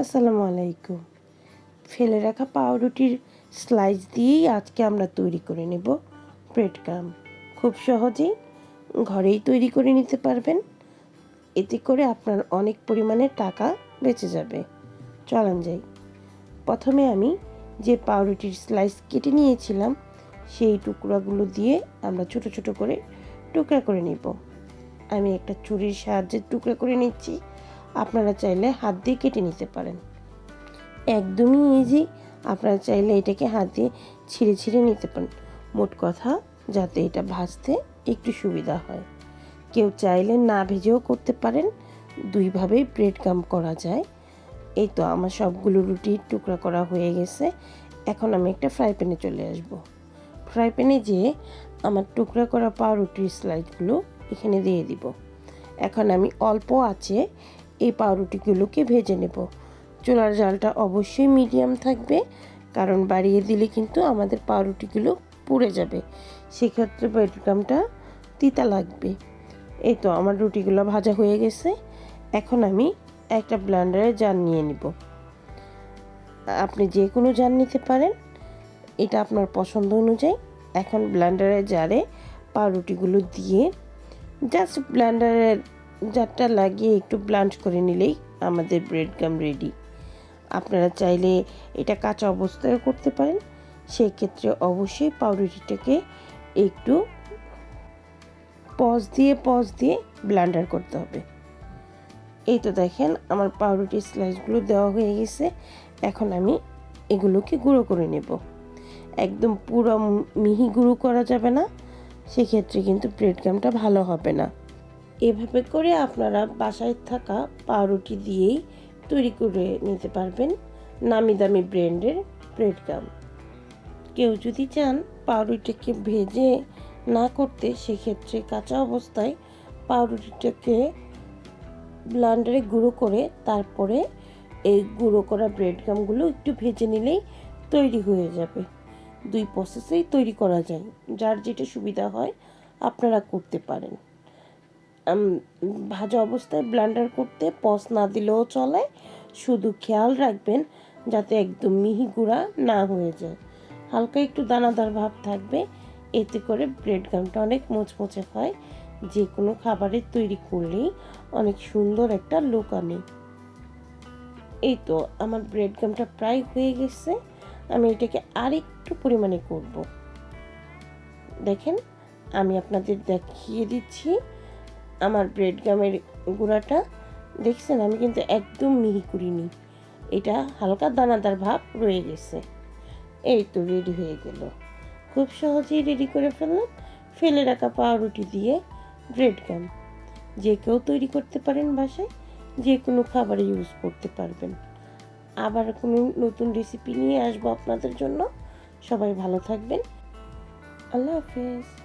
আসসালামু আলাইকুম। ফেলে রাখা পাউরুটির স্লাইস দিয়েই আজকে আমরা তৈরি করে নেব ব্রেড কাম খুব সহজেই ঘরেই তৈরি করে নিতে পারবেন। এতে করে আপনার অনেক পরিমাণে টাকা বেঁচে যাবে। চলেন যাই। প্রথমে আমি যে পাউরুটির স্লাইস কেটে নিয়েছিলাম, সেই টুকরাগুলো দিয়ে আমরা ছোট ছোট করে টুকরা করে নিব। আমি একটা ছুরির সাহায্যে টুকরা করে নিচ্ছি। আপনারা চাইলে হাত দিয়ে কেটে নিতে পারেন। একদমই ইজি আপনারা চাইলে এটাকে হাত দিয়ে ছিঁড়ে ছিঁড়ে নিতে পারেন। মোট কথা, যাতে এটা ভাজতে একটু সুবিধা হয়। কেউ চাইলে না ভেজেও করতে পারেন। দুইভাবেই ব্রেড কাম করা যায়। এই তো আমার সবগুলো রুটি টুকরা করা হয়ে গেছে। এখন আমি একটা ফ্রাই প্যানে চলে আসব। ফ্রাই প্যানে যেয়ে আমার টুকরা করা পাউরুটির স্লাইসগুলো এখানে দিয়ে দিব। এখন আমি অল্প আছে এই পাউরুটিগুলোকে ভেজে নেব। চুলার জালটা অবশ্যই মিডিয়াম থাকবে, কারণ বাড়িয়ে দিলে কিন্তু আমাদের পাউরুটিগুলো পুড়ে যাবে। সেক্ষেত্রে ব্রেডক্রামটা তিতা লাগবে। এই তো আমার রুটিগুলো ভাজা হয়ে গেছে। এখন আমি একটা ব্লেন্ডারে জার নিয়ে নিব। আপনি যে কোনো জার নিতে পারেন, এটা আপনার পছন্দ অনুযায়ী। এখন ব্লেন্ডারে জারে পাউরুটিগুলো দিয়ে জাস্ট ব্লেন্ডারের জারটা লাগিয়ে একটু ব্লান্ড করে নিলেই আমাদের ব্রেড গাম রেডি। আপনারা চাইলে এটা কাঁচা অবস্থায় করতে পারেন সেই ক্ষেত্রে অবশ্যই পাউরুটিটাকে একটু পজ দিয়ে পজ দিয়ে ব্লান্ডার করতে হবে। এই তো দেখেন আমার পাউরুটি স্লাইসগুলো দেওয়া হয়ে গেছে, এখন আমি এগুলোকে গুঁড়ো করে নেব। একদম পুরো মিহি গুঁড়ো করা যাবে না, সেক্ষেত্রে কিন্তু ব্রেড গামটা ভালো হবে না। এভাবে করে আপনারা বাসায় থাকা পাউরুটি দিয়েই তৈরি করে নিতে পারবেন নামি দামি ব্র্যান্ডের ব্রেড গাম। কেউ যদি চান পাউরুটিকে ভেজে না করতে, সেক্ষেত্রে কাঁচা অবস্থায় পাউরুটিটাকে ব্লান্ডারে গুঁড়ো করে তারপরে এই গুঁড়ো করা ব্রেড গামগুলো একটু ভেজে নিলেই তৈরি হয়ে যাবে। দুই প্রসেসেই তৈরি করা যায়। যার যেটা সুবিধা হয় আপনারা করতে পারেন। ভাজা অবস্থায় ব্লান্ডার করতে পস না দিলেও চলে। শুধু খেয়াল রাখবেন যাতে একদম মিহি গুঁড়া না হয়ে যায়। হালকা একটু দানাদার ভাব থাকবে, এতে করে ব্রেড গামটা অনেক মোচমোচে হয়। যে কোনো খাবারের তৈরি করলেই অনেক সুন্দর একটা লুক আনে। এই তো আমার ব্রেড গামটা প্রায় হয়ে গেছে। আমি এটাকে আরেকটু পরিমাণে করব। দেখেন, আমি আপনাদের দেখিয়ে দিচ্ছি। আমার ব্রেড গামের গুঁড়াটা, দেখছেন? আমি কিন্তু একদম মিহি করিনি। এটা হালকা দানাদার ভাব রয়ে গেছে। এই তো রেডি হয়ে গেল। খুব সহজেই রেডি করে ফেললাম। ফেলে রাখা পাউরুটি দিয়ে ব্রেড গাম যে কেউ তৈরি করতে পারেন বাসায়, যে কোনো খাবারে ইউজ করতে পারবেন। আবার কোনো নতুন রেসিপি নিয়ে আসব আপনাদের জন্য। সবাই ভালো থাকবেন। আল্লাহ হাফেজ।